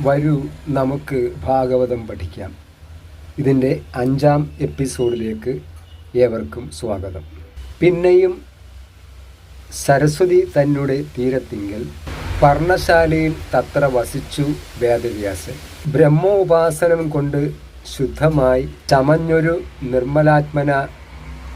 വരൂ നമുക്ക് ഭാഗവതം പഠിക്കാം. ഇതിന്റെ അഞ്ചാം എപ്പിസോഡിലേക്ക് ഏവർക്കും സ്വാഗതം. പിന്നെയും സരസ്വതി തന്നെ തീരത്തിങ്കൽ പർണശാലയിൽ തത്ര വസിച്ചു വേദവ്യാസൻ. ബ്രഹ്മോപാസനം കൊണ്ട് ശുദ്ധമായി ചമഞ്ഞൊരു നിർമ്മലാത്മന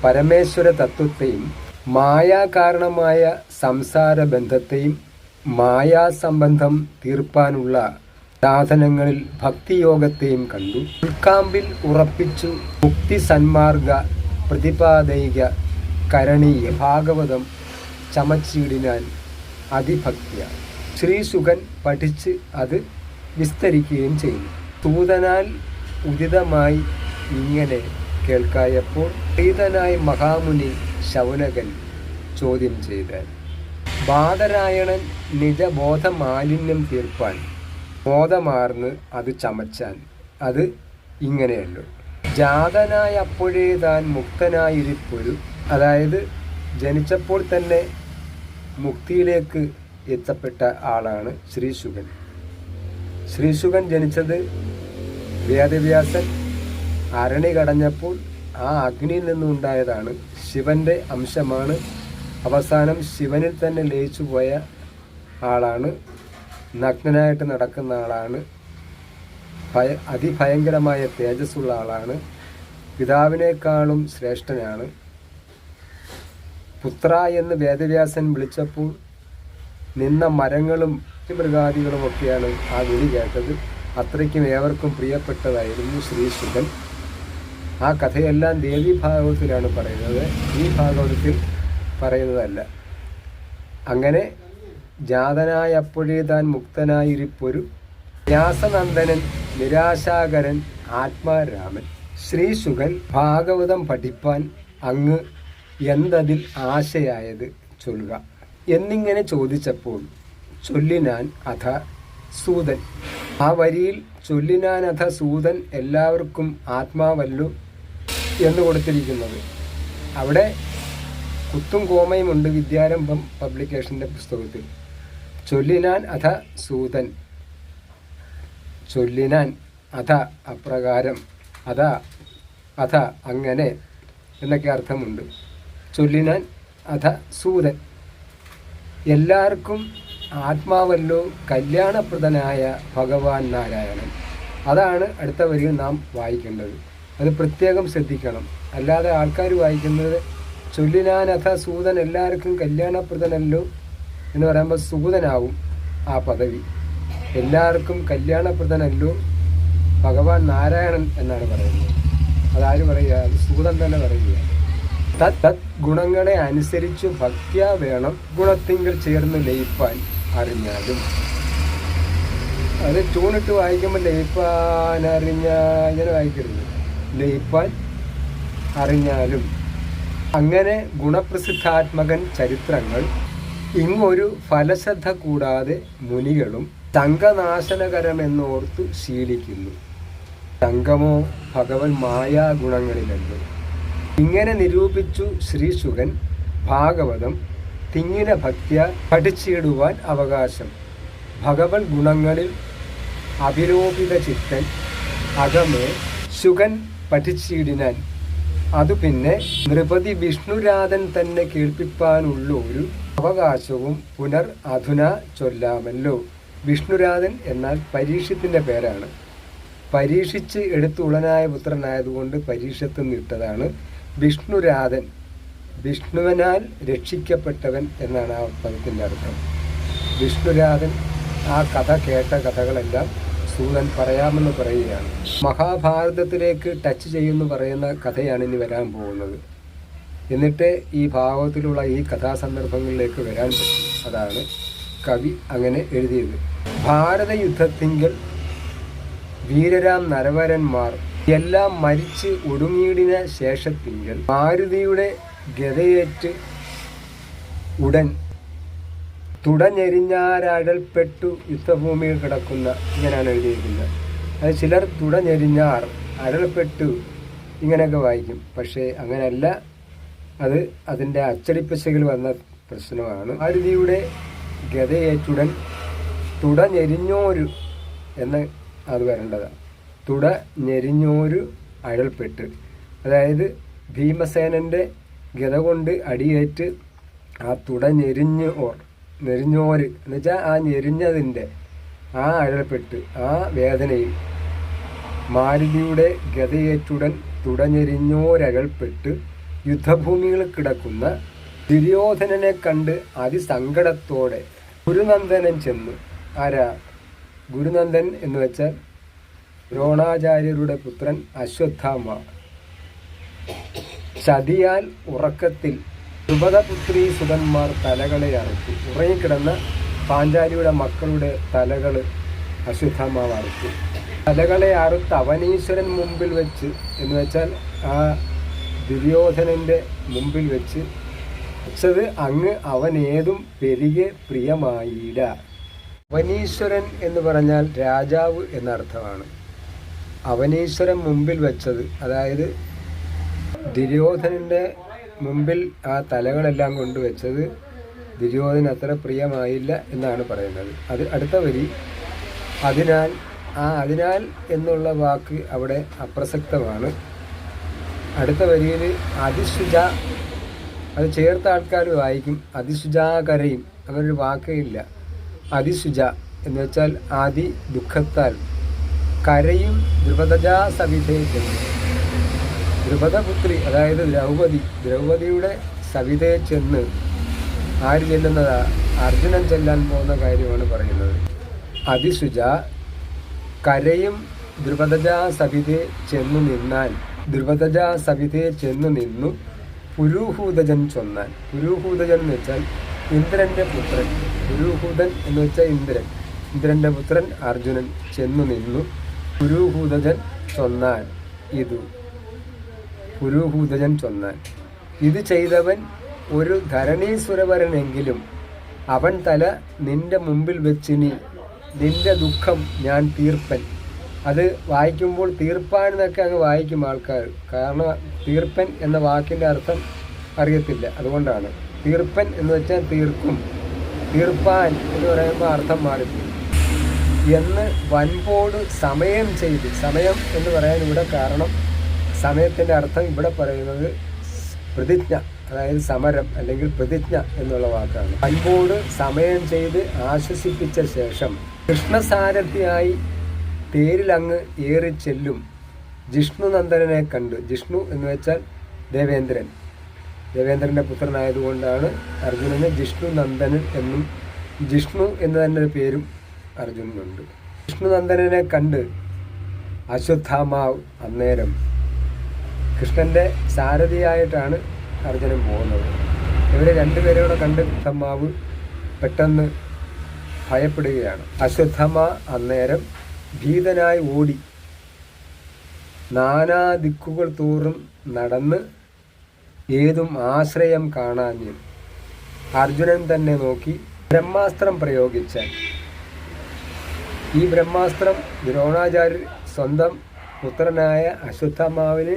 പരമേശ്വര തത്വത്തെയും മായാകാരണമായ സംസാര ബന്ധത്തെയും മായാസംബന്ധം തീർപ്പാനുള്ള സാധനങ്ങളിൽ ഭക്തിയോഗത്തെയും കണ്ടു. ഉൾക്കാമ്പിൽ ഉറപ്പിച്ചു മുക്തി സന്മാർഗ പ്രതിപാദയിക കരണീയ ഭാഗവതം ചമച്ചിടിനാൻ അതിഭക്തിയ ശ്രീസുഖൻ പഠിച്ച് അത് വിസ്തരിക്കുകയും ചെയ്യുന്നു തൂതനാൽ ഉദിതമായി ഇങ്ങനെ കേൾക്കായപ്പോൾ പ്രീതനായ മഹാമുനി ശൗനകൻ ചോദ്യം ചെയ്താൽ ബാധരായണൻ നിജബോധ മാലിന്യം തീർപ്പാൻ ബോധമാർന്ന് അത് ചമച്ചാൻ. അത് ഇങ്ങനെയല്ലോ. ജാതനായ അപ്പോഴേ താൻ മുക്തനായിരിപ്പൊരു അതായത് ജനിച്ചപ്പോൾ തന്നെ മുക്തിയിലേക്ക് എത്തപ്പെട്ട ആളാണ് ശ്രീശുഖൻ. ശ്രീശുഖൻ ജനിച്ചത് വേദവ്യാസൻ അരണി കടഞ്ഞപ്പോൾ ആ അഗ്നിയിൽ നിന്നുണ്ടായതാണ്. ശിവന്റെ അംശമാണ്. അവസാനം ശിവനിൽ തന്നെ ലയിച്ചു പോയ ആളാണ് നഗ്നനായിട്ട് നടക്കുന്ന ആളാണ്. ഭയ അതിഭയങ്കരമായ തേജസ്സുള്ള ആളാണ്. പിതാവിനേക്കാളും ശ്രേഷ്ഠനാണ്. പുത്ര എന്ന് വേദവ്യാസൻ വിളിച്ചപ്പോൾ നിന്ന മരങ്ങളും മൃഗാദികളും ഒക്കെയാണ് ആ വിളി കേട്ടത്. അത്രയ്ക്കും ഏവർക്കും പ്രിയപ്പെട്ടതായിരുന്നു ശ്രീശുദ്ധൻ ആ കഥയെല്ലാം ദേവി ഭാഗവതത്തിലാണ് പറയുന്നത്. ഈ ഭാഗവതത്തിൽ പറയുന്നതല്ല. അങ്ങനെ ജാതനായ അപ്പോഴേ താൻ മുക്തനായിരിപ്പൊരു വ്യാസനന്ദനൻ നിരാശാകരൻ ആത്മാരാമൻ. ശ്രീശുഖൻ ഭാഗവതം പഠിപ്പാൻ അങ്ങ് എന്തതിൽ ആശയായത് ചൊല്ലുക. എന്നിങ്ങനെ ചോദിച്ചപ്പോൾ ചൊല്ലിനാൻ അഥ സൂതൻ. ആ വരിയിൽ ചൊല്ലിനാൻ അഥ സൂതൻ എല്ലാവർക്കും ആത്മാവല്ലു എന്ന് കൊടുത്തിരിക്കുന്നത്. അവിടെ കുത്തും കോമയുമുണ്ട് വിദ്യാരംഭം പബ്ലിക്കേഷന്റെ പുസ്തകത്തിൽ. ചൊല്ലിനാൻ അഥ സൂതൻ. ചൊല്ലിനാൻ അഥ അപ്രകാരം അഥ അഥ അങ്ങനെ എന്നൊക്കെ അർത്ഥമുണ്ട്. ചൊല്ലിനാൻ അഥ സൂതൻ. എല്ലാവർക്കും ആത്മാവല്ലോ കല്യാണപ്രദനായ ഭഗവാൻ നാരായണൻ. അതാണ് അടുത്ത വരിയിൽ നാം വായിക്കേണ്ടത്. അത് പ്രത്യേകം ശ്രദ്ധിക്കണം. അല്ലാതെ ആൾക്കാർ വായിക്കുന്നത് ചൊല്ലിനാനഥ സൂതൻ എല്ലാവർക്കും കല്യാണപ്രദനല്ലോ എന്ന് പറയുമ്പോൾ സൂതനാവും ആ പദവി. എല്ലാവർക്കും കല്യാണപ്രദനല്ലോ. ഭഗവാൻ നാരായണൻ എന്നാണ് പറയുന്നത്. അതാര് പറയുക? അത് സൂതൻ തന്നെ പറയുക. തത് തത് ഗുണങ്ങളെ അനുസരിച്ച് ഭക്തിയ വേണം. ഗുണത്തിങ്കിൽ ചേർന്ന് ലയിപ്പാൻ അറിഞ്ഞാലും. അത് ചൂണിട്ട് വായിക്കുമ്പോൾ ലയിപ്പാൻ അറിഞ്ഞാൽ ഇങ്ങനെ വായിക്കരുത്. ലയിപ്പാൻ അറിഞ്ഞാലും. അങ്ങനെ ഗുണപ്രസിദ്ധാത്മകൻ ചരിത്രങ്ങൾ ഇങ്ങൊരു ഫലശ്രദ്ധ കൂടാതെ മുനികളും തങ്കനാശനകരമെന്നോർത്തു ശീലിക്കുന്നു. തങ്കമോ ഭഗവൻ മായാ ഗുണങ്ങളിലല്ലോ. ഇങ്ങനെ നിരൂപിച്ചു ശ്രീശുഖൻ ഭാഗവതം തിങ്ങിന ഭക്തിയ പഠിച്ചിടുവാൻ അവകാശം. ഭഗവൻ ഗുണങ്ങളിൽ അഭിരോപിത ചിത്തൻ അകമേ ശുഖൻ പഠിച്ചിടിനാൻ അതു പിന്നെ നൃപതി വിഷ്ണുരാധൻ തന്നെ കേൾപ്പിപ്പാനുള്ള ഒരു അവകാശവും പുനർ അധുന ചൊല്ലാമല്ലോ. വിഷ്ണുരാധൻ എന്നാൽ പരീക്ഷത്തിന്റെ പേരാണ്. പരീക്ഷിച്ച് എടുത്തുളനായ പുത്രനായതുകൊണ്ട് പരീക്ഷത്ത് നിട്ടതാണ് വിഷ്ണുരാധൻ. വിഷ്ണുവിനാൽ രക്ഷിക്കപ്പെട്ടവൻ എന്നാണ് ആ പദത്തിന്റെ അർത്ഥം. വിഷ്ണുരാധൻ ആ കഥ കേട്ട കഥകളെല്ലാം സൂതൻ പറയാമെന്ന് പറയുകയാണ്. മഹാഭാരതത്തിലേക്ക് ടച്ച് ചെയ്യുമെന്ന് പറയുന്ന കഥയാണ് ഇനി വരാൻ പോകുന്നത്. എന്നിട്ട് ഈ ഭാഗത്തിലുള്ള ഈ കഥാസന്ദർഭങ്ങളിലേക്ക് വരാൻ പറ്റും. അതാണ് കവി അങ്ങനെ എഴുതിയത്. ഭാരത യുദ്ധത്തിങ്കൽ വീരരാം നരവരന്മാർ എല്ലാം മരിച്ച് ഒടുങ്ങിയിടിന ശേഷത്തിങ്കൽ മാരുതിയുടെ ഗതയേറ്റ് ഉടൻ തുടഞ്ഞെരിഞ്ഞാരഴൽപ്പെട്ടു യുദ്ധഭൂമിയിൽ കിടക്കുന്ന ഇങ്ങനെയാണ് എഴുതിയിരിക്കുന്നത്. അത് ചിലർ തുടഞ്ഞെരിഞ്ഞാർ അരൾപ്പെട്ടു ഇങ്ങനെയൊക്കെ വായിക്കും. പക്ഷേ അങ്ങനെയല്ല. അത് അതിന്റെ അച്ചടിപ്പിശകിൽ വന്ന പ്രശ്നമാണ്. ഭാരതിയുടെ ഗതയേറ്റുടൻ തുടഞ്ഞെരിഞ്ഞോരു എന്ന് അത് വരേണ്ടതാണ് തുട ഞെരിഞ്ഞോരു അഴൽപ്പെട്ട് അതായത് ഭീമസേനന്റെ ഗത കൊണ്ട് അടിയേറ്റ് ആ തുട ഞെരിഞ്ഞ് ഓർ ഞെരിഞ്ഞോര് എന്ന് വെച്ചാൽ ആ ഞെരിഞ്ഞതിന്റെ ആ അഴൽപ്പെട്ട് ആ വേദനയിൽ മാരുതിയുടെ ഗതയേറ്റുടൻ തുടഞ്ഞെരിഞ്ഞോരകൾപ്പെട്ട് യുദ്ധഭൂമിയിൽ കിടക്കുന്ന ദുര്യോധനനെ കണ്ട് അതിസങ്കടത്തോടെ ഗുരുനന്ദനൻ ചെന്നു. ആരാ? ഗുരുനന്ദൻ എന്ന് വെച്ചാൽ ദ്രോണാചാര്യരുടെ പുത്രൻ അശ്വത്ഥാമ. ചതിയാൽ ഉറക്കത്തിൽ ദ്രുപദപുത്രി സുതന്മാർ തലകളെ അറുത്തു. ഉറങ്ങിക്കിടന്ന പാഞ്ചാലിയുടെ മക്കളുടെ തലകൾ അശ്വത്ഥാമാവ് തലകളെ അറുത്ത് അവനീശ്വരൻ മുമ്പിൽ വെച്ച് എന്ന് വെച്ചാൽ ആ ദുര്യോധനന്റെ മുമ്പിൽ വെച്ച് വെച്ചത് അങ്ങ് അവൻ ഏതും പെരികെ പ്രിയമായിട. അവനീശ്വരൻ എന്ന് പറഞ്ഞാൽ രാജാവ് എന്നർത്ഥമാണ്. അവനീശ്വരൻ മുമ്പിൽ വെച്ചത് അതായത് ദുര്യോധനന്റെ മുമ്പിൽ ആ തലകളെല്ലാം കൊണ്ടുവച്ചത് ദുര്യോധന അത്ര പ്രിയമായില്ല എന്നാണ് പറയുന്നത്. അത് അടുത്ത വരി. അതിനാൽ ആ അതിനാൽ എന്നുള്ള വാക്ക് അവിടെ അപ്രസക്തമാണ്. അടുത്ത വരിയിൽ അതിസുജ അത് ചേർത്ത ആൾക്കാർ വായിക്കും അതിശുചാകരയും അവരൊരു വാക്കേ ഇല്ല. അതിസുജ എന്ന് വെച്ചാൽ ആദി ദുഃഖത്താൽ. കരയും ദ്രുപദജാ സവിധേയം ദ്രുപദപുത്രി അതായത് ദ്രൗപദി ദ്രൗപദിയുടെ സവിതയെ ചെന്ന് ആര് ചെല്ലുന്നതാ? അർജുനൻ ചെല്ലാൻ പോകുന്ന കാര്യമാണ് പറയുന്നത്. അതിസുജ കരയും ദ്രുപദജാ സവിതയെ ചെന്നു നിന്നാൽ ദ്രുപദജാ സവിതയെ ചെന്നു നിന്നു. പുരൂഹൂതജൻ ചൊന്നാൻ. പുരൂഹൂതജൻ എന്ന് വെച്ചാൽ ഇന്ദ്രന്റെ പുത്രൻ. പുരൂഹൂതൻ എന്ന് വെച്ചാൽ ഇന്ദ്രൻ. ഇന്ദ്രന്റെ പുത്രൻ അർജുനൻ ചെന്നു നിന്നു. പുരൂഹൂതജൻ ചൊന്നാൻ ഇതു. പുരൂഹൂതജൻ ചൊന്നാൻ. ഇത് ചെയ്തവൻ ഒരു ധരണീസുരവരനെങ്കിലും അവൻ തല നിന്റെ മുമ്പിൽ വെച്ചിനി. നിന്റെ ദുഃഖം ഞാൻ തീർപ്പൻ. അത് വായിക്കുമ്പോൾ തീർപ്പാൻ എന്നൊക്കെ അങ്ങ് വായിക്കും ആൾക്കാർ. കാരണം തീർപ്പൻ എന്ന വാക്കിന്റെ അർത്ഥം അറിയത്തില്ല. അതുകൊണ്ടാണ്. തീർപ്പൻ എന്ന് വെച്ചാൽ തീർക്കും. തീർപ്പാൻ എന്ന് പറയുമ്പോൾ അർത്ഥം മാറിപ്പോയി. എന്ന് വൻപോട് സമയം ചെയ്ത് സമയം എന്ന് പറയാൻ ഇവിടെ കാരണം സമയത്തിന്റെ അർത്ഥം ഇവിടെ പറയുന്നത് പ്രതിജ്ഞ അതായത് സമരം അല്ലെങ്കിൽ പ്രതിജ്ഞ എന്നുള്ള വാക്കാണ്. വൻപോട് സമയം ചെയ്ത് ആശ്വസിപ്പിച്ച ശേഷം കൃഷ്ണസാരഥിയായി തേരിലങ്ങ് ഏറി ചെല്ലും ജിഷ്ണുനന്ദനെ കണ്ടു. ജിഷ്ണു എന്ന് വെച്ചാൽ ദേവേന്ദ്രൻ. ദേവേന്ദ്രന്റെ പുത്രനായതുകൊണ്ടാണ് അർജുനന് ജിഷ്ണു നന്ദനൻ എന്നും ജിഷ്ണു എന്ന് തന്നെ ഒരു പേരും അർജുനനുണ്ട്. വിഷ്ണുനന്ദനെ കണ്ട് അശ്വത്ഥാമാവ് അന്നേരം കൃഷ്ണന്റെ സാരഥിയായിട്ടാണ് അർജുനൻ പോകുന്നത്. ഇവരെ രണ്ടുപേരോടെ കണ്ട് അശ്വത്ഥമാവ് പെട്ടെന്ന് ഭയപ്പെടുകയാണ്. അശ്വത്ഥമ അന്നേരം ഭീതനായി ഓടി നാനാ ദിക്കുകൾ തോറും നടന്ന് ഏതും ആശ്രയം കാണാഞ്ഞു അർജുനൻ തന്നെ നോക്കി ബ്രഹ്മാസ്ത്രം പ്രയോഗിച്ചാൽ ഈ ബ്രഹ്മാസ്ത്രം ദ്രോണാചാര്യർ സ്വന്തം പുത്രനായ അശ്വത്ഥമാവിന്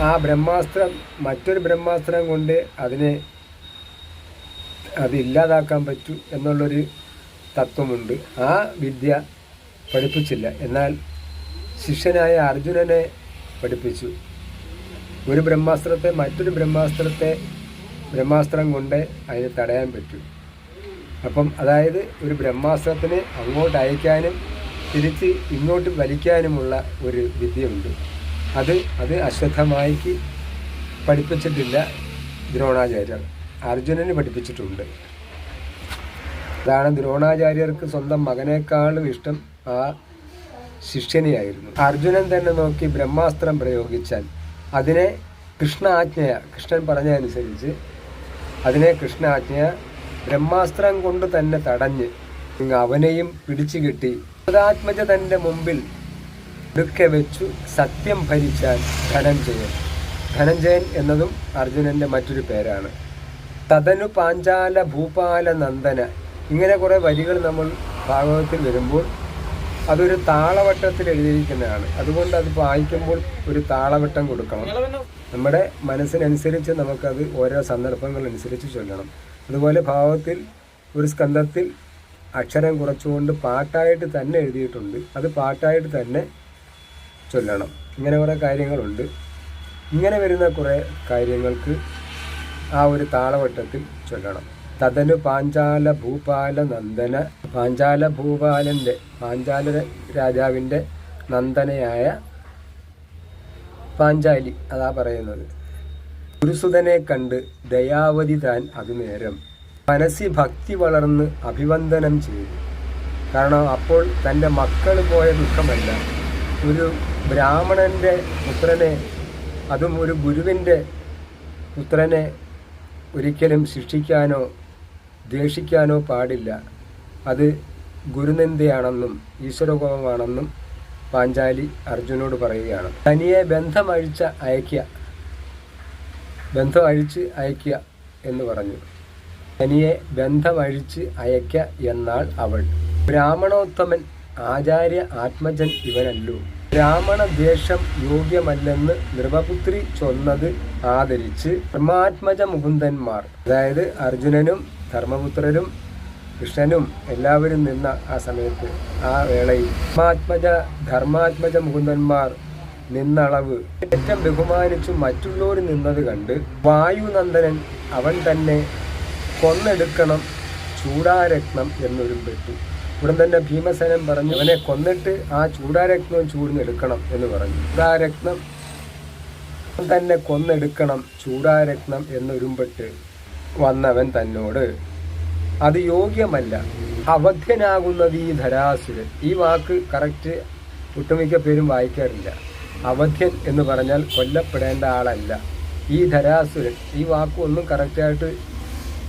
ആ ബ്രഹ്മാസ്ത്രം മറ്റൊരു ബ്രഹ്മാസ്ത്രം കൊണ്ട് അതിനെ അത് ഇല്ലാതാക്കാൻ പറ്റൂ എന്നുള്ളൊരു തത്വമുണ്ട്. ആ വിദ്യ പഠിപ്പിച്ചില്ല. എന്നാൽ ശിഷ്യനായ അർജുനനെ പഠിപ്പിച്ചു. ഒരു ബ്രഹ്മാസ്ത്രത്തെ മറ്റൊരു ബ്രഹ്മാസ്ത്രത്തെ ബ്രഹ്മാസ്ത്രം കൊണ്ട് അതിനെ തടയാൻ പറ്റും. അപ്പം അതായത് ഒരു ബ്രഹ്മാസ്ത്രത്തിന് അങ്ങോട്ട് അയക്കാനും തിരിച്ച് ഇങ്ങോട്ട് വലിക്കാനുമുള്ള ഒരു വിദ്യയുണ്ട്. അത് അത് അശ്വത്ഥമായിക്ക് പഠിപ്പിച്ചിട്ടില്ല ദ്രോണാചാര്യർ. അർജുനന് പഠിപ്പിച്ചിട്ടുണ്ട്. അതാണ് ദ്രോണാചാര്യർക്ക് സ്വന്തം മകനേക്കാളും ഇഷ്ടം ആ ശിഷ്യനെയായിരുന്നു. അർജുനൻ തന്നെ നോക്കി ബ്രഹ്മാസ്ത്രം പ്രയോഗിച്ചാൽ അതിനെ കൃഷ്ണ ആജ്ഞയ കൃഷ്ണൻ പറഞ്ഞതനുസരിച്ച് അതിനെ കൃഷ്ണ ആജ്ഞയ ബ്രഹ്മാസ്ത്രം കൊണ്ട് തന്നെ തടഞ്ഞ് അവനെയും പിടിച്ചു കിട്ടി ഭഗതാത്മജ തന്റെ മുമ്പിൽ ഇടുക്കെ വെച്ചു സത്യം ഭരിച്ചാൽ ധനഞ്ജയൻ. ധനഞ്ജയൻ എന്നതും അർജുനന്റെ മറ്റൊരു പേരാണ്. തതനു പാഞ്ചാല ഭൂപാല നന്ദന ഇങ്ങനെ കുറേ വരികൾ നമ്മൾ ഭാഗവതത്തിൽ വരുമ്പോൾ അതൊരു താളവട്ടത്തിൽ എഴുതിയിരിക്കുന്നതാണ്. അതുകൊണ്ട് അത് വായിക്കുമ്പോൾ ഒരു താളവട്ടം കൊടുക്കണം. നമ്മുടെ മനസ്സിനനുസരിച്ച് നമുക്കത് ഓരോ സന്ദർഭങ്ങളനുസരിച്ച് ചൊല്ലണം. അതുപോലെ ഭാവത്തിൽ ഒരു സ്കന്ധത്തിൽ അക്ഷരം കുറച്ചുകൊണ്ട് പാട്ടായിട്ട് തന്നെ എഴുതിയിട്ടുണ്ട്. അത് പാട്ടായിട്ട് തന്നെ ചൊല്ലണം. ഇങ്ങനെ കുറേ കാര്യങ്ങളുണ്ട്. ഇങ്ങനെ വരുന്ന കുറേ കാര്യങ്ങൾക്ക് ആ ഒരു താളവട്ടത്തിൽ ചൊല്ലണം. തതനു പാഞ്ചാല ഭൂപാല നന്ദന പാഞ്ചാല ഭൂപാലന്റെ പാഞ്ചാല രാജാവിന്റെ നന്ദനയായ പാഞ്ചാലി അതാ പറയുന്നത്. ഗുരുസുതനെ കണ്ട് ദയാവതി താൻ അതുനേരം മനസ്സി ഭക്തി വളർന്ന് അഭിവന്ദനം ചെയ്തു. കാരണം അപ്പോൾ തന്റെ മക്കൾ പോയ ദുഃഖമല്ല. ഒരു ബ്രാഹ്മണന്റെ പുത്രനെ അതും ഒരു ഗുരുവിന്റെ പുത്രനെ ഒരിക്കലും ശിക്ഷിക്കാനോ ദ്വേഷിക്കാനോ പാടില്ല. അത് ഗുരുനിന്ദയാണെന്നും ഈശ്വരകോപമാണെന്നും പാഞ്ചാലി അർജുനോട് പറയുകയാണ്. തനിയെ ബന്ധമഴിച്ച അയക്കുക ബന്ധം അഴിച്ച് അയക്കുക എന്ന് പറഞ്ഞു. തനിയെ ബന്ധമഴിച്ച് അയക്ക എന്നാൾ അവൾ. ബ്രാഹ്മണോത്തമൻ ആചാര്യ ആത്മജൻ ഇവനല്ലോ. ബ്രാഹ്മണ ദ്വേഷം യോഗ്യമല്ലെന്ന് നൃപപുത്രി ചൊന്നത് ആദരിച്ച് ധർമാത്മജ മുകുന്ദന്മാർ അതായത് അർജുനനും ധർമ്മപുത്രരും കൃഷ്ണനും എല്ലാവരും നിന്ന ആ സമയത്ത് ആ വേളയിൽ ധർമാത്മജ ധർമാത്മജ മുകുന്ദന്മാർ നിന്നളവ് ഏറ്റവും ബഹുമാനിച്ചു മറ്റുള്ളവർ നിന്നത് കണ്ട് വായുനന്ദനൻ അവൻ തന്നെ കൊന്നെടുക്കണം ചൂടാരത്നം എന്നൊരു പെട്ടു ഉടൻ തന്നെ ഭീമസേനൻ പറഞ്ഞു അവനെ കൊന്നിട്ട് ആ ചൂടാരത്നവും ചൂടിനെടുക്കണം എന്ന് പറഞ്ഞു. ചൂടാരത്നം തന്നെ കൊന്നെടുക്കണം ചൂടാരത്നം എന്നൊരുമ്പെട്ട് വന്നവൻ തന്നോട് അത് യോഗ്യമല്ല. അവധ്യനാകുന്നത് ഈ ധരാസുരൻ. ഈ വാക്ക് കറക്റ്റ് ഒട്ടുമിക്ക പേരും വായിക്കാറില്ല. അവധ്യൻ എന്ന് പറഞ്ഞാൽ കൊല്ലപ്പെടേണ്ട ആളല്ല. ഈ ധരാസുരൻ ഈ വാക്ക് ഒന്നും കറക്റ്റായിട്ട്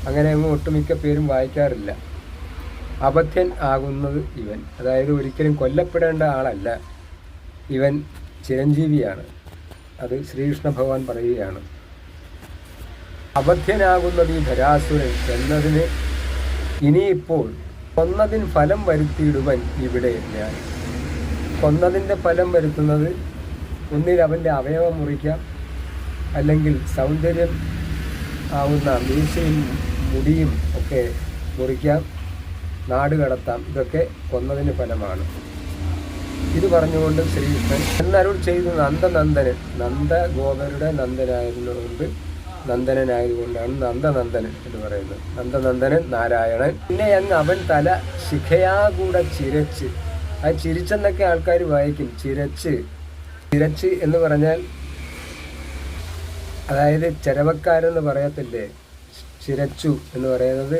അങ്ങനെ അങ്ങ് ഒട്ടുമിക്ക പേരും വായിക്കാറില്ല. അബദ്ധ്യൻ ആകുന്നത് ഇവൻ. അതായത് ഒരിക്കലും കൊല്ലപ്പെടേണ്ട ആളല്ല. ഇവൻ ചിരഞ്ജീവിയാണ്. അത് ശ്രീകൃഷ്ണ ഭഗവാൻ പറയുകയാണ്. അബദ്ധ്യനാകുന്നത് ഈ ധരാസുരൻ എന്നതിന് ഇനിയിപ്പോൾ കൊന്നതിന് ഫലം വരുത്തിയിടുവൻ ഇവിടെ ഞാൻ. കൊന്നതിന്റെ ഫലം വരുത്തുന്നത് ഒന്നിൽ അവന്റെ അവയവം മുറിക്കാം. അല്ലെങ്കിൽ സൗന്ദര്യം ആവുന്ന മീശയും മുടിയും ഒക്കെ മുറിക്കാം. നാട് കടത്താം. ഇതൊക്കെ കൊന്നതിന് ഫലമാണ്. ഇത് പറഞ്ഞുകൊണ്ട് ശ്രീകൃഷ്ണൻ എന്നരുൾ ചെയ്തു നന്ദനന്ദനൻ നന്ദഗോപരുടെ നന്ദനായതുകൊണ്ട് നന്ദനനായതുകൊണ്ടാണ് നന്ദനന്ദനൻ എന്ന് പറയുന്നത്. നന്ദനന്ദനൻ നാരായണൻ. പിന്നെ അങ്ങ് അവൻ തല ശിഖയാകൂടെ ചിരച്ച്. ആ ചിരിച്ചെന്നൊക്കെ ആൾക്കാർ വായിക്കും. ചിരച്ച് ചിരച്ച് എന്ന് പറഞ്ഞാൽ അതായത് ചെരവക്കാരെന്ന് പറയത്തില്ലേ? ചിരച്ചു എന്ന് പറയുന്നത്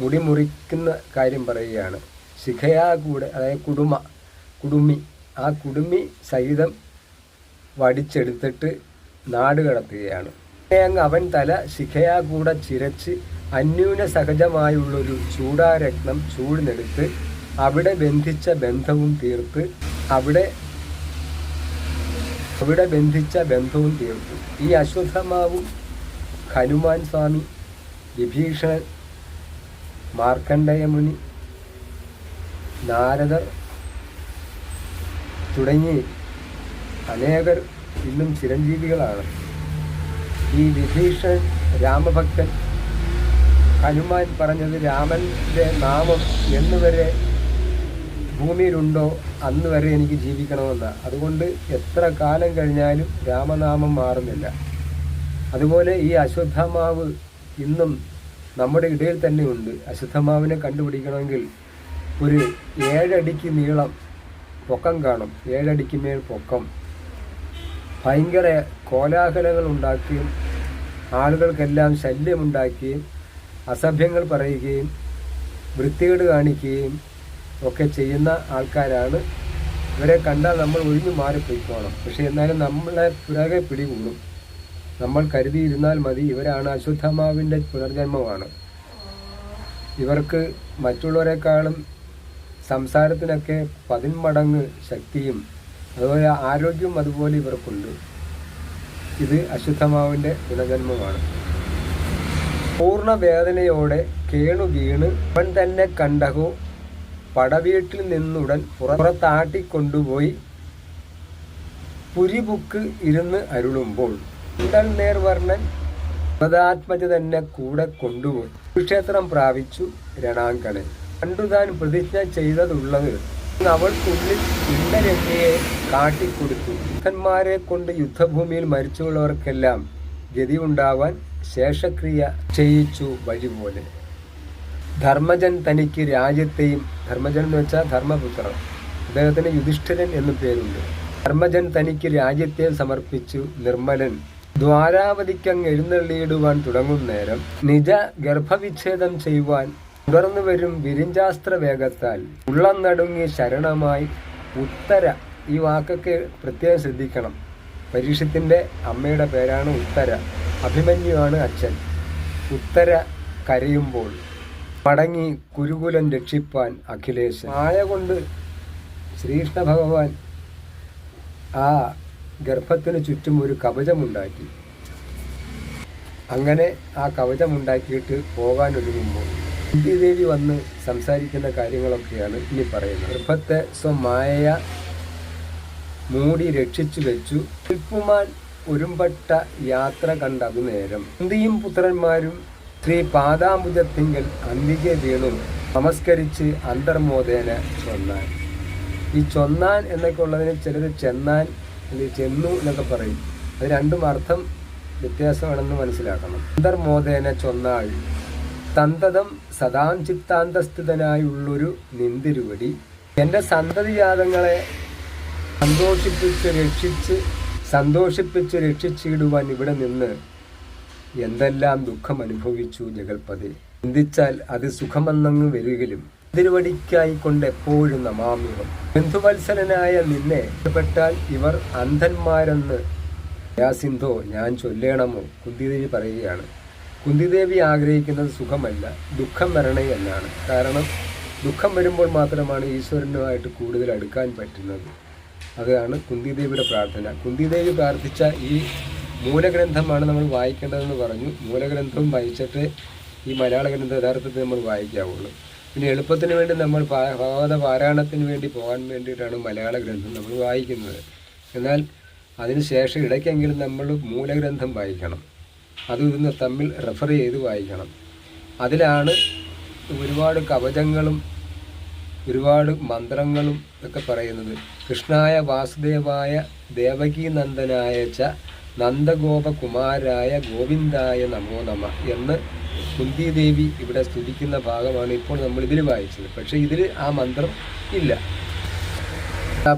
മുടി മുറിക്കുന്ന കാര്യം പറയുകയാണ്. ശിഖയാ കൂടെ അതായത് കുടുമ കുടുമി. ആ കുടുമി സഹിതം വടിച്ചെടുത്തിട്ട് നാട് കടത്തുകയാണ്. അങ്ങ് അവൻ തല ശിഖയാ കൂടെ ചിരച്ച് അന്യൂന സഹജമായുള്ളൊരു ചൂടാരത്നം ചൂടിനെടുത്ത് അവിടെ ബന്ധിച്ച ബന്ധവും തീർത്ത് അവിടെ അവിടെ ബന്ധിച്ച ബന്ധവും തീർത്തു. ഈ അശ്വത്ഥമാവും ഹനുമാൻ സ്വാമി വിഭീഷണൻ മാർക്കണ്ഡയമുനി നാരദർ തുടങ്ങി അനേകർ ഇന്നും ചിരഞ്ജീവികളാണ്. ഈ വിഭീഷണൻ രാമഭക്തൻ ഹനുമാൻ പറഞ്ഞത് രാമന്റെ നാമം എന്നുവരെ ഭൂമിയിലുണ്ടോ അന്ന് വരെ എനിക്ക് ജീവിക്കണമെന്ന. അതുകൊണ്ട് എത്ര കാലം കഴിഞ്ഞാലും രാമനാമം മാറുന്നില്ല. അതുപോലെ ഈ അശ്വത്ഥമാവ് ഇന്നും നമ്മുടെ ഇടയിൽ തന്നെ ഉണ്ട്. അശ്വത്ഥമാവിനെ കണ്ടുപിടിക്കണമെങ്കിൽ ഒരു ഏഴടിക്ക് നീളം പൊക്കം കാണും. ഏഴടിക്ക് മേൽ പൊക്കം. ഭയങ്കര കോലാഹലങ്ങൾ ഉണ്ടാക്കുകയും ആളുകൾക്കെല്ലാം ശല്യമുണ്ടാക്കുകയും അസഭ്യങ്ങൾ പറയുകയും വൃത്തികേട് കാണിക്കുകയും ഒക്കെ ചെയ്യുന്ന ആൾക്കാരാണ്. ഇവരെ കണ്ടാൽ നമ്മൾ ഒഴിഞ്ഞു മാറിപ്പോയിക്കോണം. പക്ഷെ എന്നാലും നമ്മളെ പുറകെ പിടികൂടും. നമ്മൾ കരുതിയിരുന്നാൽ മതി ഇവരാണ് അശുദ്ധമാവിന്റെ പുനർജന്മമാണ്. ഇവർക്ക് മറ്റുള്ളവരെക്കാളും സംസാരത്തിനൊക്കെ പതിന്മടങ്ങ് ശക്തിയും അതുപോലെ ആരോഗ്യം അതുപോലെ ഇവർക്കുണ്ട്. ഇത് അശുദ്ധമാവിന്റെ ഗുണജന്മമാണ്. പൂർണ വേദനയോടെ കേണു വീണ് അവൻ തന്നെ കണ്ടകോ പടവീട്ടിൽ നിന്നുടൻ പുറത്താട്ടിക്കൊണ്ടുപോയി പുരിബുക്ക് ഇരുന്ന് അരുളുമ്പോൾ ഉടൻ നേർവർണൻ പദാത്മജ തന്നെ കൂടെ കൊണ്ടുപോയി. കുരുക്ഷേത്രം പ്രാപിച്ചു രണാങ്കണൻ. കണ്ടുതാൻ പ്രതിജ്ഞ ചെയ്തതുള്ളത് അവൾക്കുള്ളിൽ ഇന്ദ്രരഞ്ജയെ കാട്ടിക്കൊടുത്തു. യുദ്ധന്മാരെ കൊണ്ട് യുദ്ധഭൂമിയിൽ മരിച്ചുള്ളവർക്കെല്ലാം ഗതി ഉണ്ടാവാൻ ശേഷക്രിയ ചെയ്യിച്ചു വഴി പോലെ ധർമ്മജൻ തനിക്ക് രാജ്യത്തെയും ധർമ്മജൻ എന്ന് വെച്ചാൽ ധർമ്മപുത്രൻ അദ്ദേഹത്തിന് യുധിഷ്ഠിരൻ എന്നു പേരുണ്ട്. ധർമ്മജൻ തനിക്ക് രാജ്യത്തെ സമർപ്പിച്ചു. നിർമ്മലൻ ദ്വാരാവതിക്കങ്ങ് എഴുന്നള്ളിയിടുവാൻ തുടങ്ങും നേരം നിജ ഗർഭവിച്ഛേദം ചെയ്യുവാൻ തുടർന്നു വരും വിരിഞ്ചാസ്ത്ര വേഗത്താൽ ഉള്ളം നടുങ്ങി ശരണമായി ഉത്തര. ഈ വാക്കൊക്കെ പ്രത്യേകം ശ്രദ്ധിക്കണം. പരീക്ഷത്തിന്റെ അമ്മയുടെ പേരാണ് ഉത്തര. അഭിമന്യുവാണ് അച്ഛൻ. ഉത്തര കരയുമ്പോൾ മടങ്ങി കുരുകുലം രക്ഷിപ്പാൻ അഖിലേശൻ. മായ കൊണ്ട് ശ്രീകൃഷ്ണ ഭഗവാൻ ആ ഗർഭത്തിന് ചുറ്റും ഒരു കവചമുണ്ടാക്കി. അങ്ങനെ ആ കവചമുണ്ടാക്കിയിട്ട് പോകാൻ ഒരുങ്ങുമ്പോൾ ദേവി വന്ന് സംസാരിക്കുന്ന കാര്യങ്ങളൊക്കെയാണ് ഇനി പറയുന്നത്. ഗർഭത്തെ സ്വമായ മൂടി രക്ഷിച്ചു വെച്ചു. ഉൽപ്പുമാൻ ഒരുമ്പട്ട യാത്ര കണ്ടതു നേരം കുന്തിയും പുത്രന്മാരും ശ്രീ പാദാംബുജത്തിങ്കൽ അന്തികെ വീണു. നമസ്കരിച്ച് അന്തർമോദേന ചൊന്നാൻ. ഈ ചൊന്നാൻ എന്നൊക്കെ ഉള്ളതിന് ചിലർ ചെന്നാൻ അല്ലെങ്കിൽ ചെന്നു എന്നൊക്കെ പറയും. അത് രണ്ടും അർത്ഥം വ്യത്യാസമാണെന്ന് മനസ്സിലാക്കണം. അന്തർമോദേന ചൊന്നാൾ. തന്തതം സദാം ചിത്താന്തസ്ഥിതനായുള്ളൊരു നിന്തിരുവടി എന്റെ സന്തതിജാതങ്ങളെ സന്തോഷിപ്പിച്ച് രക്ഷിച്ച് സന്തോഷിപ്പിച്ച് രക്ഷിച്ചിടുവാൻ ഇവിടെ നിന്ന് എന്തെല്ലാം ദുഃഖം അനുഭവിച്ചു ജഗൽപതി? ചിന്തിച്ചാൽ അത് സുഖമെന്നങ്ങ് വരികിലും. തിരുവടിക്കായി കൊണ്ട് എപ്പോഴും നമാമ്യഹം ബന്ധുവത്സരനായ നിന്നെ ഇഷ്ടപ്പെട്ടാൽ ഇവർ അന്ധന്മാരെന്ന് സിന്ധോ ഞാൻ ചൊല്ലേണമോ? കുന്തിദേവി പറയുകയാണ്. കുന്തിദേവി ആഗ്രഹിക്കുന്നത് സുഖമല്ല ദുഃഖം വരണേ എന്നാണ്. കാരണം ദുഃഖം വരുമ്പോൾ മാത്രമാണ് ഈശ്വരനുമായിട്ട് കൂടുതൽ അടുക്കാൻ പറ്റുന്നത്. അതാണ് കുന്തിദേവിയുടെ പ്രാർത്ഥന. കുന്തിദേവി പ്രാർത്ഥിച്ച ഈ മൂലഗ്രന്ഥമാണ് നമ്മൾ വായിക്കേണ്ടതെന്ന് പറഞ്ഞു. മൂലഗ്രന്ഥം വായിച്ചിട്ട് ഈ മലയാള ഗ്രന്ഥം യഥാർത്ഥത്തിൽ നമ്മൾ വായിക്കാവുള്ളൂ. പിന്നെ എളുപ്പത്തിന് വേണ്ടി നമ്മൾ ഭഗവത പാരായണത്തിന് വേണ്ടി പോകാൻ വേണ്ടിയിട്ടാണ് മലയാള ഗ്രന്ഥം നമ്മൾ വായിക്കുന്നത്. എന്നാൽ അതിനുശേഷം ഇടയ്ക്കെങ്കിലും നമ്മൾ മൂലഗ്രന്ഥം വായിക്കണം. അതും ഇതൊന്ന് തമ്മിൽ റെഫർ ചെയ്ത് വായിക്കണം. അതിലാണ് ഒരുപാട് കവചങ്ങളും ഒരുപാട് മന്ത്രങ്ങളും ഒക്കെ പറയുന്നത്. കൃഷ്ണായ വാസുദേവായ ദേവകീനന്ദനായ ച നന്ദഗോപകുമാരായ ഗോവിന്ദായ നമോ നമ എന്ന് കുന്തിദേവി ഇവിടെ സ്തുതിക്കുന്ന ഭാഗമാണ് ഇപ്പോൾ നമ്മൾ ഇതിൽ വായിച്ചത്. പക്ഷേ ഇതിൽ ആ മന്ത്രം ഇല്ല.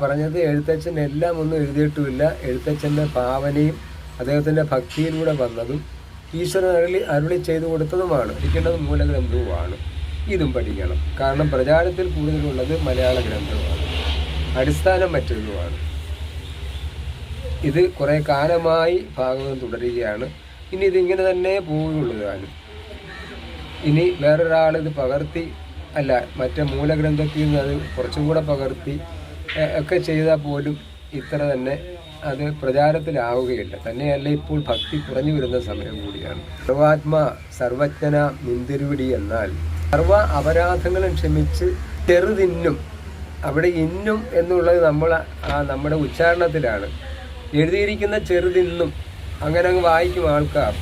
പറഞ്ഞത് എഴുത്തച്ഛൻ എല്ലാം ഒന്നും എഴുതിയിട്ടുമില്ല. എഴുത്തച്ഛന്റെ ഭാവനയും അദ്ദേഹത്തിന്റെ ഭക്തിയിലൂടെ വന്നതും ഈശ്വരൻ അരുളി അരുളി ചെയ്തു കൊടുത്തതുമാണ്. പഠിക്കേണ്ടത് മൂലഗ്രന്ഥവുമാണ്. ഇതും പഠിക്കണം. കാരണം പ്രചാരത്തിൽ കൂടുതലുള്ളത് മലയാള ഗ്രന്ഥമാണ് അടിസ്ഥാനം മറ്റൊന്നുമാണ്. ഇത് കുറേ കാലമായി ഭാഗവതം തുടരുകയാണ്. ഇനി ഇതിങ്ങനെ തന്നെ പോവുകയുള്ളൂ താനും. ഇനി വേറൊരാൾ ഇത് പകർത്തി അല്ല മറ്റേ മൂലഗ്രന്ഥത്തിൽ നിന്ന് അത് കുറച്ചും കൂടെ പകർത്തി ഒക്കെ ചെയ്താൽ പോലും ഇത്ര തന്നെ അത് പ്രചാരത്തിലാവുകയില്ല. തന്നെയല്ല ഇപ്പോൾ ഭക്തി കുറഞ്ഞു വരുന്ന സമയം കൂടിയാണ്. സർവാത്മ സർവജ്ഞന നിന്തിരുവിടി എന്നാൽ സർവ അപരാധങ്ങളും ക്ഷമിച്ച് ചെറുതിന്നും അവിടെ ഇന്നും എന്നുള്ളത് നമ്മൾ നമ്മുടെ ഉച്ചാരണത്തിലാണ്. എഴുതിയിരിക്കുന്ന ചെറുതിന്നും അങ്ങനെ അങ്ങ് വായിക്കും ആൾക്കാർ.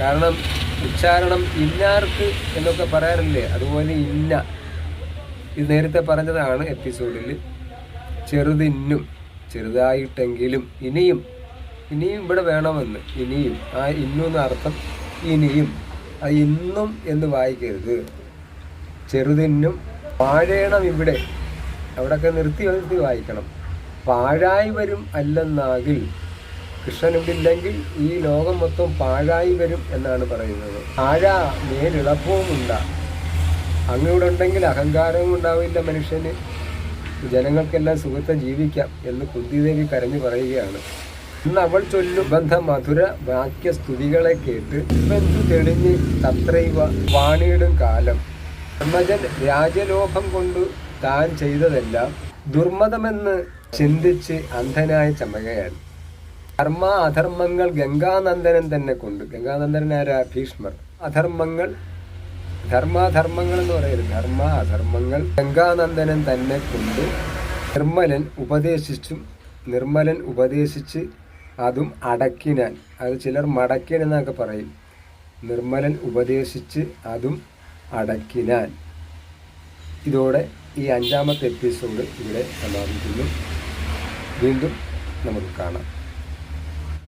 കാരണം ഉച്ചാരണം ഇന്നാർക്ക് എന്നൊക്കെ പറയാറില്ലേ? അതുപോലെ ഇന്ന. ഇത് നേരത്തെ പറഞ്ഞതാണ് എപ്പിസോഡിൽ ചെറുതിന്നും. ചെറുതായിട്ടെങ്കിലും ഇനിയും ഇനിയും ഇവിടെ വേണമെന്ന് ഇനിയും ആ ഇന്നും അർത്ഥം ഇനിയും ആ ഇന്നും എന്ന് വായിക്കരുത്. ചെറുതിന്നും പാഴേണം ഇവിടെ. അവിടെയൊക്കെ നിർത്തി നിർത്തി വായിക്കണം. പാഴായി വരും അല്ലെന്നാകിൽ കൃഷ്ണൻ ഇവിടെ ഇല്ലെങ്കിൽ ഈ ലോകം മൊത്തം പാഴായി വരും എന്നാണ് പറയുന്നത്. പാഴ മേലിളപ്പവും ഉണ്ടാ ഇവിടെ ഉണ്ടെങ്കിൽ അഹങ്കാരവും ഉണ്ടാവില്ല മനുഷ്യന്. ജനങ്ങൾക്കെല്ലാം സുഖത്തെ ജീവിക്കാം എന്ന് കുന്തിദേവി കരഞ്ഞു പറയുകയാണ്. ഇന്ന് അവൾ ചൊല്ലു ബന്ധ മധുര വാക്യ സ്തുതികളെ കേട്ട് ബന്ധു തെളിഞ്ഞ് തത്രൈവ വാണിയിടും കാലം. ധർമ്മജൻ രാജലോഭം കൊണ്ട് താൻ ചെയ്തതെല്ലാം ദുർമതമെന്ന് ചിന്തിച്ച് അന്ധനായ ചമകയാണ് കർമ്മ അധർമ്മങ്ങൾ ഗംഗാനന്ദനൻ തന്നെ കൊണ്ട്. ഗംഗാനന്ദനായ ഭീഷ്മർ. അധർമ്മങ്ങൾ ധർമാധർമ്മങ്ങൾ എന്ന് പറയുന്നത് ധർമ്മ അധർമ്മങ്ങൾ ഗംഗാനന്ദനൻ തന്നെ കൊണ്ട് നിർമ്മലൻ ഉപദേശിച്ചും നിർമ്മലൻ ഉപദേശിച്ച് അതും അടക്കിനാൻ അത് ചിലർ മടക്കിൻ എന്നൊക്കെ പറയും. നിർമ്മലൻ ഉപദേശിച്ച് അതും അടക്കിനാൻ ഇതോടെ ഈ അഞ്ചാമത്തെ എപ്പിസോഡ് ഇവിടെ സമാപിക്കുന്നു. വീണ്ടും നമുക്ക് കാണാം.